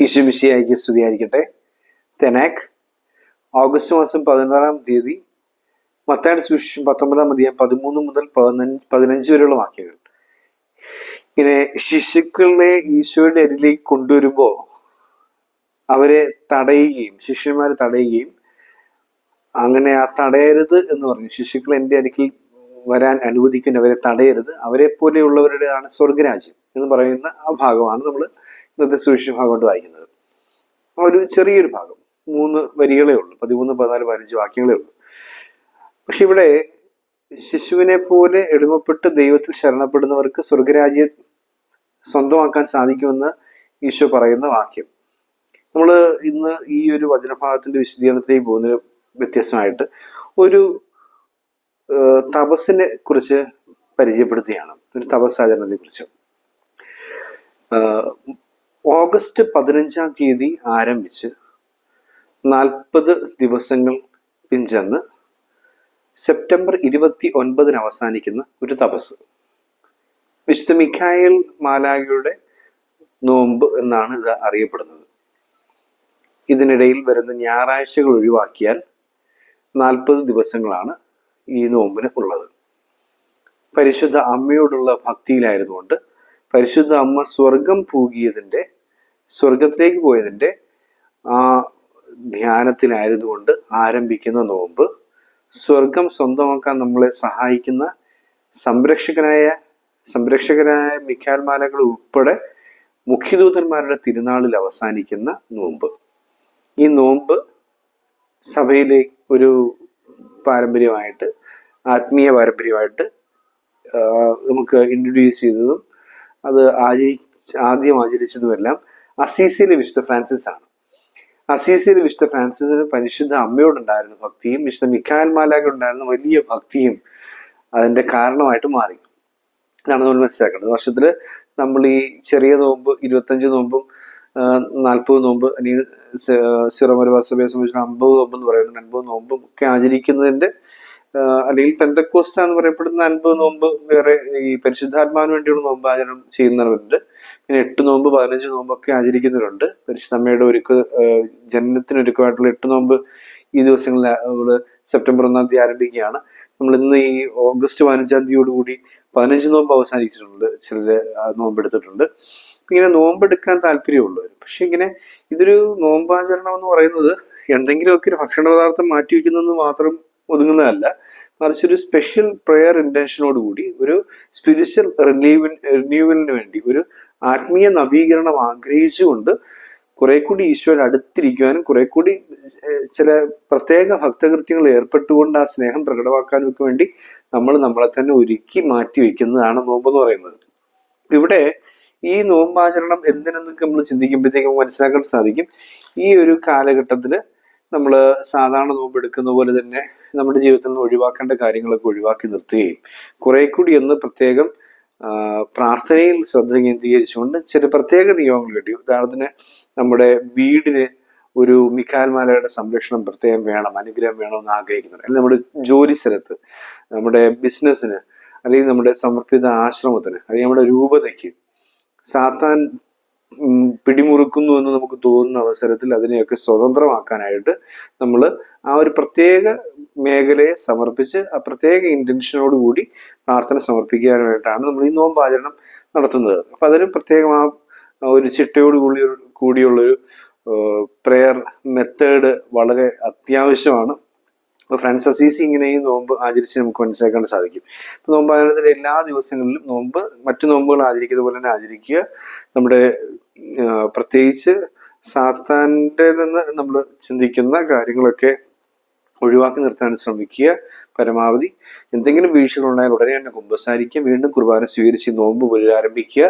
ഈശുമിശിയായിക്ക് സ്തുതിയായിരിക്കട്ടെ. തെനാക് ഓഗസ്റ്റ് മാസം പതിനാറാം തീയതി മത്തായുടെ സുവിശേഷം പത്തൊമ്പതാം അധ്യായം പതിമൂന്ന് മുതൽ പതിനഞ്ച് പതിനഞ്ച് വരെയുള്ള വാക്യങ്ങൾ. ഇങ്ങനെ ശിശുക്കളെ ഈശോയുടെ അരിലേക്ക് കൊണ്ടുവരുമ്പോൾ അവരെ തടയുകയും ശിഷ്യന്മാരെ തടയുകയും അങ്ങനെ ആ തടയരുത് എന്ന് പറഞ്ഞു. ശിശുക്കൾ എന്റെ അടുക്കിൽ വരാൻ അനുവദിക്കുന്നവരെ തടയരുത്. അവരെ പോലെയുള്ളവരുടെയാണ് സ്വർഗരാജ്യം എന്ന് പറയുന്ന ആ ഭാഗമാണ് നമ്മൾ ഇന്നത്തെ സുവിശേഷ ഭാഗം വായിക്കുന്നത്. ഒരു ചെറിയൊരു ഭാഗം. മൂന്ന് വരികളേ ഉള്ളൂ. പതിമൂന്ന് പതിനാല് പതിനഞ്ച് വാക്യങ്ങളേ ഉള്ളൂ. പക്ഷെ ഇവിടെ ശിശുവിനെ പോലെ എളിമപ്പെട്ട് ദൈവത്തിൽ ശരണപ്പെടുന്നവർക്ക് സ്വർഗരാജ്യം സ്വന്തമാക്കാൻ സാധിക്കുമെന്ന് ഈശോ പറയുന്ന വാക്യം. നമ്മൾ ഇന്ന് ഈ ഒരു വചനഭാഗത്തിന്റെ വിശദീകരണത്തിലേക്ക് പോകുന്നതിന് വ്യത്യസ്തമായിട്ട് ഒരു തപസ്സിനെ കുറിച്ച് പരിചയപ്പെടുത്തുകയാണ്. ഒരു തപസ്സാചരണത്തെ കുറിച്ച് ഓഗസ്റ്റ് പതിനഞ്ചാം തീയതി ആരംഭിച്ച് നാൽപ്പത് ദിവസങ്ങൾ പിഞ്ചെന്ന് സെപ്റ്റംബർ ഇരുപത്തി ഒൻപതിന് അവസാനിക്കുന്ന ഒരു തപസ്. വിശുദ്ധ മിഖായൽ മാലാഖയുടെ നോമ്പ് എന്നാണ് ഇത് അറിയപ്പെടുന്നത്. ഇതിനിടയിൽ വരുന്ന ഞായറാഴ്ചകൾ ഒഴിവാക്കിയാൽ നാൽപ്പത് ദിവസങ്ങളാണ് ഈ നോമ്പിന് ഉള്ളത്. പരിശുദ്ധ അമ്മയോടുള്ള ഭക്തിയിലായിരുന്നുകൊണ്ട് പരിശുദ്ധ അമ്മ സ്വർഗം പൂകിയതിന്റെ സ്വർഗത്തിലേക്ക് പോയതിന്റെ ആ ധ്യാനത്തിലായതുകൊണ്ട് ആരംഭിക്കുന്ന നോമ്പ് സ്വർഗം സ്വന്തമാക്കാൻ നമ്മളെ സഹായിക്കുന്ന സംരക്ഷകനായ സംരക്ഷകനായ മിഖാൽമാലകൾ ഉൾപ്പെടെ മുഖ്യദൂതന്മാരുടെ തിരുനാളിൽ അവസാനിക്കുന്ന നോമ്പ്. ഈ നോമ്പ് സഭയിലെ ഒരു പാരമ്പര്യമായിട്ട് ആത്മീയ പാരമ്പര്യമായിട്ട് നമുക്ക് ഇൻട്രൊഡ്യൂസ് ചെയ്തതും അത് ആചരി ആദ്യം ആചരിച്ചതുമെല്ലാം അസീസിയിലെ വിശുദ്ധ ഫ്രാൻസിസ് ആണ്. അസീസിയിലെ വിശുദ്ധ ഫ്രാൻസിസിന് പരിശുദ്ധ അമ്മയോടുണ്ടായിരുന്ന ഭക്തിയും വിശുദ്ധ മിഖാൽ മാലാഖുണ്ടായിരുന്ന വലിയ ഭക്തിയും അതിന്റെ കാരണമായിട്ട് മാറി. ഇതാണ് നമ്മൾ മനസ്സിലാക്കേണ്ടത്. വർഷത്തിൽ നമ്മൾ ഈ ചെറിയ നോമ്പ് ഇരുപത്തഞ്ച് നോമ്പും നാൽപ്പത് നോമ്പ് അല്ലെങ്കിൽ സിറമലബാർ സഭയെ സംബന്ധിച്ച് അമ്പത് നോമ്പ് എന്ന് പറയുന്നത് അൻപത് നോമ്പും ഒക്കെ ആചരിക്കുന്നതിന്റെ അല്ലെങ്കിൽ പെന്തക്കോസ്റ്റ എന്ന് പറയപ്പെടുന്ന അൻപത് നോമ്പ് വേറെ ഈ പരിശുദ്ധാത്മാവിന് വേണ്ടിയുള്ള നോമ്പ് ആചരണം ചെയ്യുന്നവരുണ്ട്. പിന്നെ എട്ട് നോമ്പ് പതിനഞ്ച് നോമ്പൊക്കെ ആചരിക്കുന്നവരുണ്ട്. പരിശുദ്ധമ്മയുടെ ഒരുക്ക ഒരുക്ക് ആ, ജനനത്തിന് ഒരുക്കമായിട്ടുള്ള എട്ട് നോമ്പ് ഈ ദിവസങ്ങളിൽ നമ്മൾ സെപ്റ്റംബർ ഒന്നാം തീയതി ആരംഭിക്കുകയാണ്. നമ്മൾ ഇന്ന് ഈ ഓഗസ്റ്റ് പതിനഞ്ചാം തീയതിയോടുകൂടി പതിനഞ്ച് നോമ്പ് അവസാനിച്ചിട്ടുണ്ട്. ചിലർ നോമ്പെടുത്തിട്ടുണ്ട്. ഇങ്ങനെ നോമ്പെടുക്കാൻ താല്പര്യമുള്ളവർ. പക്ഷെ ഇങ്ങനെ ഇതൊരു നോമ്പാചരണം എന്ന് പറയുന്നത് എന്തെങ്കിലുമൊക്കെ ഒരു ഭക്ഷണ പദാർത്ഥം മാറ്റി വയ്ക്കുന്നതെന്ന് മാത്രം ഒതുങ്ങുന്നതല്ല. മറിച്ച് ഒരു സ്പെഷ്യൽ പ്രെയർ ഇന്റൻഷനോട് കൂടി ഒരു സ്പിരിച്വൽ റിലീവിൻ റിന്യൂവലിന് വേണ്ടി ഒരു ആത്മീയ നവീകരണം ആഗ്രഹിച്ചുകൊണ്ട് കുറെ കൂടി ഈശ്വരൻ അടുത്തിരിക്കുവാനും കുറെ കൂടി ചില പ്രത്യേക ഭക്തകൃത്യങ്ങൾ ഏർപ്പെട്ടുകൊണ്ട് ആ സ്നേഹം പ്രകടമാക്കാനും ഒക്കെ വേണ്ടി നമ്മൾ നമ്മളെ തന്നെ ഒരുക്കി മാറ്റി വെക്കുന്നതാണ് നോമ്പ് എന്ന് പറയുന്നത്. ഇവിടെ ഈ നോമ്പാചരണം എന്തിനെന്നൊക്കെ നമ്മൾ ചിന്തിക്കുമ്പോഴത്തേക്കും മനസ്സിലാക്കാൻ സാധിക്കും. ഈ ഒരു കാലഘട്ടത്തിൽ നമ്മൾ സാധാരണ നോമ്പ് എടുക്കുന്ന പോലെ തന്നെ നമ്മുടെ ജീവിതത്തിൽ നിന്ന് ഒഴിവാക്കേണ്ട കാര്യങ്ങളൊക്കെ ഒഴിവാക്കി നിർത്തുകയും കുറെ കൂടി ഒന്ന് പ്രത്യേകം പ്രാർത്ഥനയിൽ ശ്രദ്ധ കേന്ദ്രീകരിച്ചുകൊണ്ട് ചില പ്രത്യേക നിയമങ്ങൾ കിട്ടി. ഉദാഹരണത്തിന് നമ്മുടെ വീടിന് ഒരു മിക്കാൽമാലയുടെ സംരക്ഷണം പ്രത്യേകം വേണം അനുഗ്രഹം വേണം എന്ന് ആഗ്രഹിക്കുന്നുണ്ട് അല്ലെങ്കിൽ നമ്മുടെ ജോലി സ്ഥലത്ത് നമ്മുടെ ബിസിനസ്സിന് അല്ലെങ്കിൽ നമ്മുടെ സമർപ്പിത ആശ്രമത്തിന് അല്ലെങ്കിൽ നമ്മുടെ രൂപതയ്ക്ക് സാത്താൻ പിടിമുറുക്കുന്നു എന്ന് നമുക്ക് തോന്നുന്ന അവസരത്തിൽ അതിനെയൊക്കെ സ്വതന്ത്രമാക്കാനായിട്ട് നമ്മൾ ആ ഒരു പ്രത്യേക മേഖലയെ സമർപ്പിച്ച് ആ പ്രത്യേക ഇന്റൻഷനോടുകൂടി കൂടി പ്രാർത്ഥന സമർപ്പിക്കാനായിട്ടാണ് നമ്മൾ ഈ നോമ്പാചരണം നടത്തുന്നത്. അപ്പൊ അതിന് പ്രത്യേകം ആ ഒരു ചിട്ടയോട് കൂടി കൂടിയുള്ളൊരു പ്രെയർ മെത്തേഡ് വളരെ അത്യാവശ്യമാണ്. അപ്പൊ ഫ്രണ്ട്സ് അസീസി ഇങ്ങനെ ഈ നോമ്പ് ആചരിച്ച് നമുക്ക് മനസ്സിലാക്കാൻ സാധിക്കും. അപ്പോൾ നോമ്പാചരണത്തിന്റെ എല്ലാ ദിവസങ്ങളിലും നോമ്പ് മറ്റു നോമ്പുകൾ ആചരിക്കുന്ന പോലെ തന്നെ ആചരിക്കുക. നമ്മുടെ പ്രത്യേകിച്ച് സാത്താന്റെ നിന്ന് നമ്മൾ ചിന്തിക്കുന്ന കാര്യങ്ങളൊക്കെ ഒഴിവാക്കി നിർത്താൻ ശ്രമിക്കുക. പരമാവധി എന്തെങ്കിലും വീഴ്ചകൾ ഉണ്ടായാൽ ഉടനെ തന്നെ കുമ്പസാരിക്കുക. വീണ്ടും കുർബാന സ്വീകരിച്ച് നോമ്പ് പുനരാരംഭിക്കുക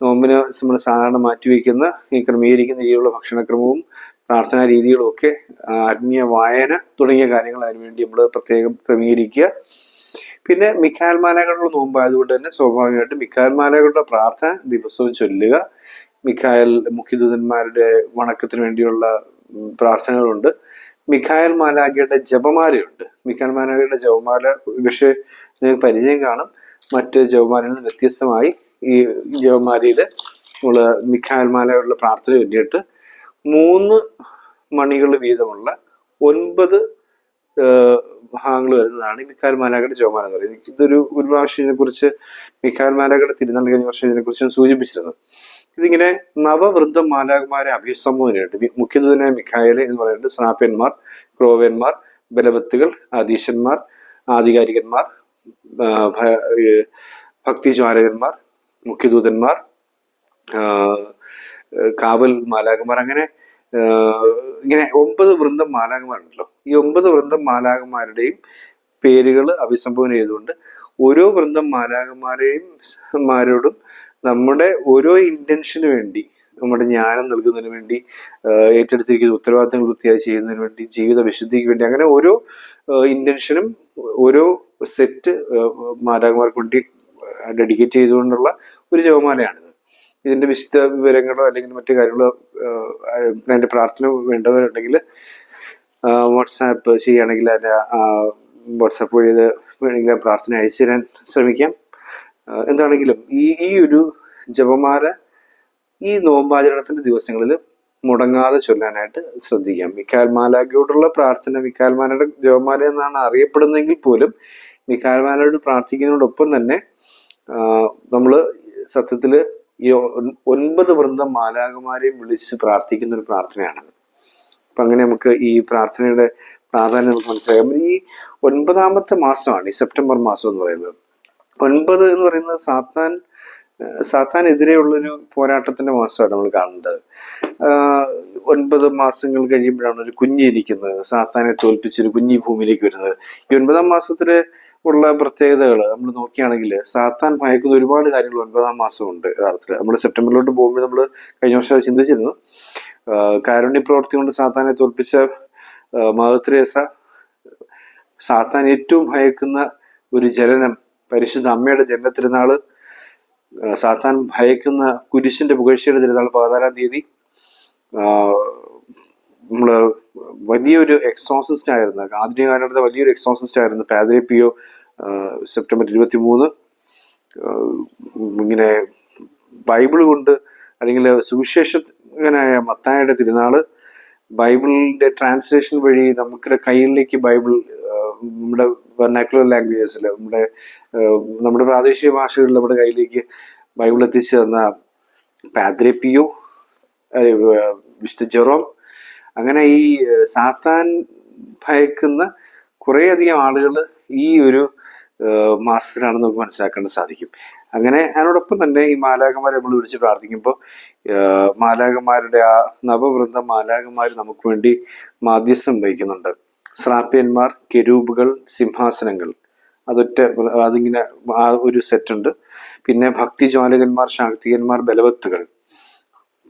നോമ്പിന് നമ്മൾ സാധാരണ മാറ്റിവെക്കുന്ന ഈ ക്രമീകരിക്കുന്ന രീതിയിലുള്ള ഭക്ഷണക്രമവും പ്രാർത്ഥനാ രീതികളും ഒക്കെ ആത്മീയ വായന തുടങ്ങിയ കാര്യങ്ങൾ അതിനുവേണ്ടി നമ്മൾ പ്രത്യേകം ക്രമീകരിക്കുക. പിന്നെ മിക്കാൽമാലകളുടെ മാലകളുടെ നോമ്പായതുകൊണ്ട് തന്നെ സ്വാഭാവികമായിട്ടും മിക്കാൽമാലകളുടെ മാലകളുടെ പ്രാർത്ഥന ദിവസവും ചൊല്ലുക. മിക്കായൽ മുഖ്യദൂതന്മാരുടെ വണക്കത്തിന് വേണ്ടിയുള്ള പ്രാർത്ഥനകളുണ്ട്. മിഖായൽ മാലാഖയുടെ ജപമാലയുണ്ട്. മിഖായൽ മാലാഖയുടെ ജപമാല പക്ഷേ നിങ്ങൾക്ക് പരിചയം കാണും. മറ്റ് നിന്ന് വ്യത്യസ്തമായി ഈ ജപമാലയിൽ നമ്മൾ മിഖായൽ മാലകളുടെ പ്രാർത്ഥന ചൊല്ലിയിട്ട് മൂന്ന് മണികൾ വീതമുള്ള ഒൻപത് ഭാഗങ്ങൾ വരുന്നതാണ് മിക്കാൽ മാലാഖയുടെ ജോമാല എന്ന് പറയുന്നത്. ഇതൊരു ഒരു പ്രാവശ്യം ഇതിനെക്കുറിച്ച് മിക്കാൽ മാലാഖയുടെ തിരുനാൾ കഴിഞ്ഞ വർഷം ഇതിനെക്കുറിച്ച് കുറിച്ചും സൂചിപ്പിച്ചിരുന്നു. ഇതിങ്ങനെ നവവൃദ്ധ മാലാഖമാരെ അഭിസംബോധനയായിട്ട് മുഖ്യദൂതനായ മിഖായൽ എന്ന് പറയുന്നത് സ്നാപ്യന്മാർ ക്രോവന്മാർ ബലവത്തുകൾ ആദീശന്മാർ ആധികാരികന്മാർ ഭക്തിജ്വാലകന്മാർ മുഖ്യദൂതന്മാർ കാവൽ മാലാകുമാർ അങ്ങനെ ഇങ്ങനെ ഒമ്പത് വൃന്ദം മാലാകുമാരുണ്ടല്ലോ ഈ ഒമ്പത് വൃന്ദം മാലാകുമാരുടെയും പേരുകൾ അഭിസംബോധന ചെയ്തുകൊണ്ട് ഓരോ വൃന്ദം മാലാകുമാരെയും മാരോടും നമ്മുടെ ഓരോ ഇന്റൻഷന് വേണ്ടി നമ്മുടെ ജ്ഞാനം നൽകുന്നതിന് വേണ്ടി ഏറ്റെടുത്തിരിക്കുന്ന ഉത്തരവാദിത്തങ്ങൾ വൃത്തിയായി ചെയ്യുന്നതിന് വേണ്ടി ജീവിത വിശുദ്ധിക്ക് വേണ്ടി അങ്ങനെ ഓരോ ഇന്റൻഷനും ഓരോ സെറ്റ് മാലാകുമാർക്ക് വേണ്ടി ഡെഡിക്കേറ്റ് ചെയ്തുകൊണ്ടുള്ള ഒരു ജപമാലയാണിത് ഇതിന്റെ വിശുദ്ധ വിവരങ്ങളോ അല്ലെങ്കിൽ മറ്റു കാര്യങ്ങളോ അതിന്റെ പ്രാർത്ഥന വേണ്ടവരുണ്ടെങ്കിൽ വാട്സാപ്പ് ചെയ്യുകയാണെങ്കിൽ അതിന്റെ വാട്സാപ്പ് വഴി ഇത് വേണമെങ്കിൽ പ്രാർത്ഥന അയച്ചു തരാൻ ശ്രമിക്കാം. എന്താണെങ്കിലും ഈ ഈ ഒരു ജപമാല ഈ നോമ്പാചരണത്തിന്റെ ദിവസങ്ങളിൽ മുടങ്ങാതെ ചൊല്ലാനായിട്ട് ശ്രദ്ധിക്കാം. മിക്കാൽമാലയോടുള്ള പ്രാർത്ഥന മിക്കാൽമാലയുടെ ജപമാല എന്നാണ് അറിയപ്പെടുന്നതെങ്കിൽ പോലും മിക്കാൽമാലയോട് പ്രാർത്ഥിക്കുന്നതോടൊപ്പം തന്നെ നമ്മൾ സത്യത്തിൽ ഈ ഒൻപത് വൃന്ദം മാലാകമാരെയും വിളിച്ച് പ്രാർത്ഥിക്കുന്ന ഒരു പ്രാർത്ഥനയാണ്. അപ്പൊ അങ്ങനെ നമുക്ക് ഈ പ്രാർത്ഥനയുടെ പ്രാധാന്യം നമുക്ക് മനസ്സിലാക്കാം. ഈ ഒൻപതാമത്തെ മാസമാണ് ഈ സെപ്റ്റംബർ മാസം എന്ന് പറയുന്നത്. ഒൻപത് എന്ന് പറയുന്നത് സാത്താൻ സാത്താനെതിരെയുള്ളൊരു പോരാട്ടത്തിന്റെ മാസമാണ് നമ്മൾ കാണുന്നത്. ഒൻപത് മാസങ്ങൾ കഴിയുമ്പോഴാണ് ഒരു കുഞ്ഞിരിക്കുന്നത് സാത്താനെ തോൽപ്പിച്ചൊരു കുഞ്ഞി ഭൂമിയിലേക്ക് വരുന്നത്. ഈ ഒൻപതാം മാസത്തിൽ ഉള്ള പ്രത്യേകതകൾ നമ്മൾ നോക്കുകയാണെങ്കിൽ സാത്താൻ ഭയക്കുന്ന ഒരുപാട് കാര്യങ്ങൾ ഒൻപതാം മാസമുണ്ട് യഥാർത്ഥത്തിൽ നമ്മൾ സെപ്റ്റംബറിലോട്ട് പോകുമ്പോൾ നമ്മൾ കഴിഞ്ഞ വർഷം ചിന്തിച്ചിരുന്നു. കാരുണ്യ പ്രവർത്തി കൊണ്ട് സാത്താനെ തോൽപ്പിച്ച മഹത്രേസ സാത്താൻ ഏറ്റവും ഭയക്കുന്ന ഒരു ജനനം പരിശുദ്ധ അമ്മയുടെ ജനന തിരുനാൾ സാത്താൻ ഭയക്കുന്ന കുരിശിന്റെ പുകഴ്ചയുടെ തിരുനാൾ പതിനാലാം തീയതി. നമ്മൾ വലിയൊരു എക്സോസിസ്റ്റ് ആയിരുന്നു. ആധുനിക കാലഘട്ടത്തെ വലിയൊരു എക്സോസിസ്റ്റ് ആയിരുന്നു. പാദ്രി പിയോ സെപ്റ്റംബർ ഇരുപത്തി മൂന്ന് ഇങ്ങനെ ബൈബിൾ കൊണ്ട് അല്ലെങ്കിൽ സുവിശേഷകനായ മത്തായുടെ തിരുനാൾ ബൈബിളിന്റെ ട്രാൻസ്ലേഷൻ വഴി നമുക്കിടെ കയ്യിലേക്ക് ബൈബിൾ നമ്മുടെ വെർണാക്കുലർ ലാംഗ്വേജസിൽ നമ്മുടെ നമ്മുടെ പ്രാദേശിക ഭാഷകളിൽ നമ്മുടെ കയ്യിലേക്ക് ബൈബിൾ എത്തിച്ചു തന്ന പാദ്രപ്പിയോ വിശുദ്ധ ജെറോം അങ്ങനെ ഈ സാത്താൻ ഭയക്കുന്ന കുറേയധികം ആളുകൾ ഈ ഒരു മാസത്തിലാണ് നമുക്ക് മനസ്സിലാക്കാൻ സാധിക്കും. അങ്ങനെ അതിനോടൊപ്പം തന്നെ ഈ മാലാകന്മാരെ നമ്മൾ വിളിച്ച് പ്രാർത്ഥിക്കുമ്പോൾ മാലാകന്മാരുടെ ആ നവവൃന്ദ മാലാകന്മാർ നമുക്ക് വേണ്ടി മാധ്യസ്ഥം വഹിക്കുന്നുണ്ട്. സ്രാപ്യന്മാർ കെരൂബുകൾ സിംഹാസനങ്ങൾ. അതൊറ്റ അതിങ്ങനെ ആ ഒരു സെറ്റ് ഉണ്ട്. പിന്നെ ഭക്തിജ്വാലകന്മാർ ശാക്തികന്മാർ ബലവത്തുകൾ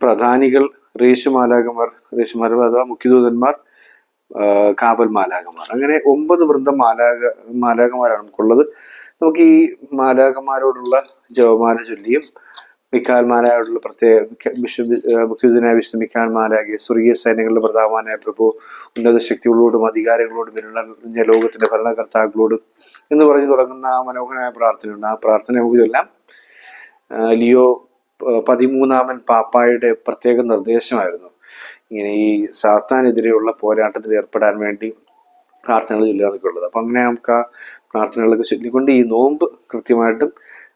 പ്രധാനികൾ റേഷുമാലാകന്മാർ റേഷുമാല അഥവാ മുഖ്യദൂതന്മാർ കാവൽ മാലാകന്മാർ അങ്ങനെ ഒമ്പത് വൃന്ദം മാലാക മാലാകന്മാരാണ് നമുക്കുള്ളത്. നമുക്ക് ഈ മാലാകന്മാരോടുള്ള ജവമാല ചൊല്ലിയും മിക്കാൽ മാലായോടുള്ള പ്രത്യേക വിശുദ്ധ മിക്കാൽ മാലാകെ സ്വർഗീയ സൈന്യങ്ങളുടെ പ്രധാനമായ പ്രഭു ഉന്നത ശക്തികളോടും അധികാരങ്ങളോടും വരുന്ന ലോകത്തിന്റെ ഭരണകർത്താക്കളോടും എന്ന് പറഞ്ഞു തുടങ്ങുന്ന ആ മനോഹരമായ പ്രാർത്ഥനയുണ്ട്. ആ പ്രാർത്ഥന നമുക്ക് ചൊല്ലാം ലിയോ പതിമൂന്നാമൻ പാപ്പായുടെ പ്രത്യേക നിർദ്ദേശമായിരുന്നു. ഇങ്ങനെ ഈ സാത്താനെതിരെയുള്ള പോരാട്ടത്തിൽ ഏർപ്പെടാൻ വേണ്ടി പ്രാർത്ഥനകൾ ചൊല്ലുക ഉള്ളത് അപ്പം അങ്ങനെ നമുക്ക് ആ പ്രാർത്ഥനകളൊക്കെ ചൊല്ലിക്കൊണ്ട് ഈ നോമ്പ് കൃത്യമായിട്ടും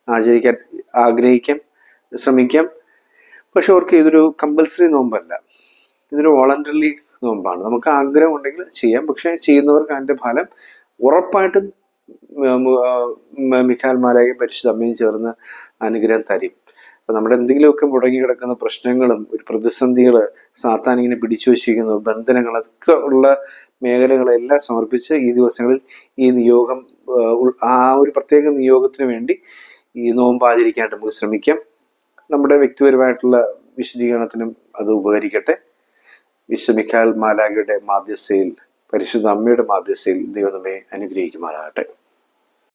ആചരിക്കാൻ ആഗ്രഹിക്കാം ശ്രമിക്കാം. പക്ഷെ അവർക്ക് ഇതൊരു കമ്പൽസറി നോമ്പല്ല. ഇതൊരു വോളണ്ടറി നോമ്പാണ്. നമുക്ക് ആഗ്രഹം ഉണ്ടെങ്കിൽ ചെയ്യാം. പക്ഷെ ചെയ്യുന്നവർക്ക് അതിന്റെ ഫലം ഉറപ്പായിട്ടും മിഖാൽ മാലായും പരിശുദ്ധ അമ്മയും ചേർന്ന് അനുഗ്രഹം തരും. അപ്പൊ നമ്മുടെ എന്തെങ്കിലുമൊക്കെ മുടങ്ങി കിടക്കുന്ന പ്രശ്നങ്ങളും ഒരു പ്രതിസന്ധികൾ സാത്താൻ ഇങ്ങനെ പിടിച്ചു വച്ചിരിക്കുന്നു ബന്ധനങ്ങൾ അതൊക്കെ ഉള്ള മേഖലകളെല്ലാം സമർപ്പിച്ച് ഈ ദിവസങ്ങളിൽ ഈ നിയോഗം ആ ഒരു പ്രത്യേക നിയോഗത്തിന് വേണ്ടി ഈ നോമ്പ് ആചരിക്കാനായിട്ട് നമുക്ക് ശ്രമിക്കാം. നമ്മുടെ വ്യക്തിപരമായിട്ടുള്ള വിശദീകരണത്തിനും അത് ഉപകരിക്കട്ടെ. വിശ്വമിക്കാൽ മാലാഖയുടെ മാധ്യസ്ഥയിൽ പരിശുദ്ധ അമ്മയുടെ മാധ്യസ്ഥയിൽ ദൈവം അനുഗ്രഹിക്കുമാറാകട്ടെ.